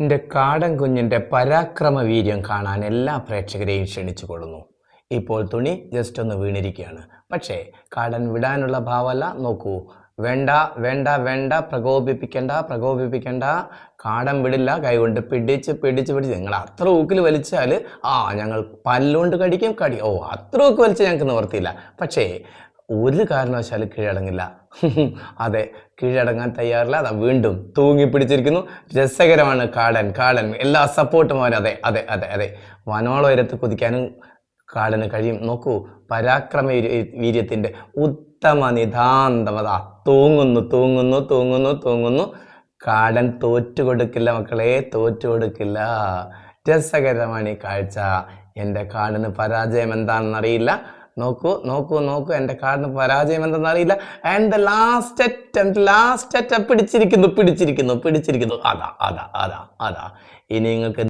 എന്റെ കാടൻ കുഞ്ഞിന്റെ പരാക്രമ വീര്യം കാണാൻ എല്ലാ പ്രേക്ഷകരെയും ക്ഷണിച്ചു കൊള്ളുന്നു ഇപ്പോൾ തുണി ജസ്റ്റ് ഒന്ന് വീണിരിക്കുകയാണ്. പക്ഷേ കാടൻ വിടാനുള്ള ഭാവമല്ല. നോക്കൂ. വേണ്ട വേണ്ട വേണ്ട പ്രകോപിപ്പിക്കണ്ട പ്രകോപിപ്പിക്കണ്ട. കാടൻ വിടില്ല. കൈകൊണ്ട് പിടിച്ച് പിടിച്ച് പിടിച്ച്. നിങ്ങൾ അത്ര ഊക്കിൽ വലിച്ചാൽ ആ ഞങ്ങൾ പല്ലുകൊണ്ട് കടിക്കും കടി. ഓ അത്ര ഊക്ക് വലിച്ച് ഞങ്ങൾക്ക് നിവർത്തിയില്ല. പക്ഷേ ഒരു കാരണവശാലും കീഴടങ്ങില്ല. അതെ കീഴടങ്ങാൻ തയ്യാറില്ല. അതാ വീണ്ടും തൂങ്ങി പിടിച്ചിരിക്കുന്നു രസകരമാണ് കാടൻ കാടൻ. എല്ലാ സപ്പോർട്ടും അവൻ അതെ അതെ അതെ അതെ. വനോളം ഉയരത്ത് കുതിക്കാനും കാടന് കഴിയും. നോക്കൂ പരാക്രമ വീര്യത്തിന്റെ ഉത്തമ നിതാന്തം. അതാ തൂങ്ങുന്നു തൂങ്ങുന്നു തൂങ്ങുന്നു തൂങ്ങുന്നു. കാടൻ തോറ്റു കൊടുക്കില്ല മക്കളെ തോറ്റു കൊടുക്കില്ല. രസകരമാണ് ഈ കാഴ്ച. എന്റെ കാടിന് പരാജയം എന്താണെന്ന് അറിയില്ല നോക്കൂ നോക്കൂ നോക്കൂ. എന്റെ കാടിന് പരാജയം എന്തെന്ന് അറിയില്ല. And the last attempt last attempt പിടിച്ചിരിക്കുന്നു പിടിച്ചിരിക്കുന്നു പിടിച്ചിരിക്കുന്നു. അതാ അതാ അതാ അതാ. ഇനി നിങ്ങൾക്ക്